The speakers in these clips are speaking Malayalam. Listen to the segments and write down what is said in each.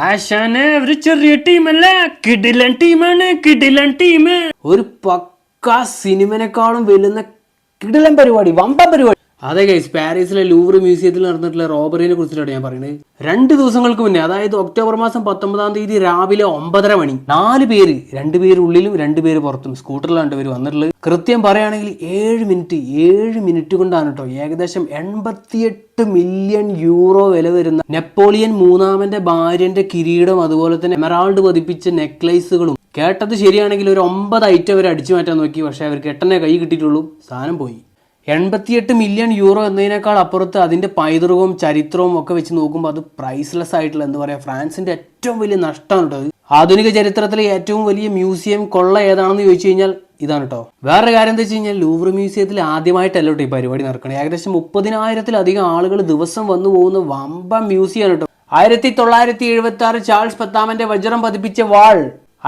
ആശാനെ ഒരു ചെറിയ ടീമല്ല. കിടിലൻ ടീമാണ് കിടിലൻ ടീം ഒരു പക്ക സിനിമനെക്കാളും വെല്ലുന്ന കിടിലൻ പരിപാടി വമ്പ പരിപാടി. അതെ ഗൈസ് പാരീസിലെ ലൂവർ മ്യൂസിയത്തിൽ നടന്നിട്ടുള്ള റോബറിനെ കുറിച്ചിട്ടാണ് ഞാൻ പറയുന്നത്. രണ്ട് ദിവസങ്ങൾക്ക് മുന്നേ അതായത് ഒക്ടോബർ മാസം പത്തൊമ്പതാം തീയതി രാവിലെ ഒമ്പതര മണി നാല് പേര് രണ്ട് പേര് ഉള്ളിലും രണ്ട് പേര് പുറത്തും സ്കൂട്ടറിലാണ് പേര് വന്നിട്ടുള്ളത്. കൃത്യം പറയുകയാണെങ്കിൽ ഏഴ് മിനിറ്റ് ഏഴ് മിനിറ്റ് കൊണ്ടാണ് കേട്ടോ ഏകദേശം എൺപത്തിയെട്ട് മില്യൺ യൂറോ വില വരുന്ന നെപ്പോളിയൻ മൂന്നാമന്റെ ഭാര്യന്റെ കിരീടം അതുപോലെ തന്നെ എമറാൾഡ് പതിപ്പിച്ച നെക്ലേസുകളും കേട്ടത് ശരിയാണെങ്കിൽ ഒരു ഒമ്പത് ഐറ്റം അവർ അടിച്ചു മാറ്റാൻ നോക്കി. പക്ഷേ അവർക്ക് എട്ടെണ്ണേ കൈ കിട്ടിയിട്ടുള്ളൂ. സാധനം പോയി. എൺപത്തിയെട്ട് മില്യൺ യൂറോ എന്നതിനേക്കാൾ അപ്പുറത്ത് അതിന്റെ പൈതൃകവും ചരിത്രവും ഒക്കെ വെച്ച് നോക്കുമ്പോൾ അത് പ്രൈസ്ലെസ് ആയിട്ടുള്ള എന്താ പറയുക ഫ്രാൻസിന്റെ ഏറ്റവും വലിയ നഷ്ടമാണ് കേട്ടോ ആധുനിക ചരിത്രത്തിലെ ഏറ്റവും വലിയ മ്യൂസിയം കൊള്ള ഏതാണെന്ന് ചോദിച്ചു കഴിഞ്ഞാൽ ഇതാണ് കേട്ടോ. വേറൊരു കാര്യം എന്താ വെച്ച് കഴിഞ്ഞാൽ ലൂവർ മ്യൂസിയത്തിൽ ആദ്യമായിട്ടല്ല ഈ പരിപാടി നടക്കണം. ഏകദേശം മുപ്പതിനായിരത്തിലധികം ആളുകൾ ദിവസം വന്നു പോകുന്ന വമ്പ മ്യൂസിയമാണ് കേട്ടോ. ആയിരത്തി തൊള്ളായിരത്തി എഴുപത്തി ആറ് ചാൾസ് പത്താമന്റെ വജ്രം പതിപ്പിച്ച വാൾ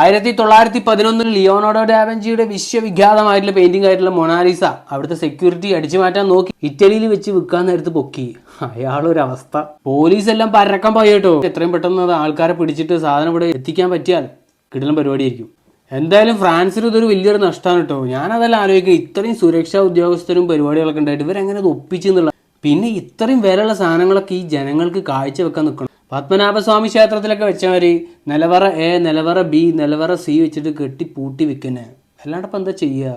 ആയിരത്തി തൊള്ളായിരത്തി പതിനൊന്നിൽ ലിയോണോഡോ ഡാവഞ്ചിയുടെ വിശ്വവിഖ്യാതമായിട്ടുള്ള പെയിന്റിംഗ് ആയിട്ടുള്ള മൊണാലിസ അവിടുത്തെ സെക്യൂരിറ്റി അടിച്ചു മാറ്റാൻ നോക്കി. ഇറ്റലിയിൽ വെച്ച് വിൽക്കാൻ നേരത്ത് പൊക്കി. അയാളൊരവസ്ഥ. പോലീസ് എല്ലാം പരക്കം പോയി കേട്ടോ. എത്രയും പെട്ടെന്ന് അത് ആൾക്കാരെ പിടിച്ചിട്ട് സാധനം ഇവിടെ എത്തിക്കാൻ പറ്റിയാൽ കിടലം പരിപാടിയായിരിക്കും. എന്തായാലും ഫ്രാൻസിന് ഇതൊരു വലിയൊരു നഷ്ടമാണ് കേട്ടോ. ഞാനതെല്ലാം ആലോചിക്കും ആലോചിക്കുക. ഇത്രയും സുരക്ഷാ ഉദ്യോഗസ്ഥരും പരിപാടികളൊക്കെ ഉണ്ടായിട്ട് ഇവരെങ്ങനെ ഇത് ഒപ്പിച്ചെന്നുള്ള പിന്നെ ഇത്രയും വിലയുള്ള സാധനങ്ങളൊക്കെ ഈ ജനങ്ങൾക്ക് കാഴ്ചവെക്കാൻ നിൽക്കണം. പത്മനാഭസ്വാമി ക്ഷേത്രത്തിലൊക്കെ വെച്ചവര് നിലവറ എ നിലവറ ബി നിലവറ സി വെച്ചിട്ട് കെട്ടി പൂട്ടി വിൽക്കുന്നത് അല്ലാണ്ടപ്പം എന്താ ചെയ്യുക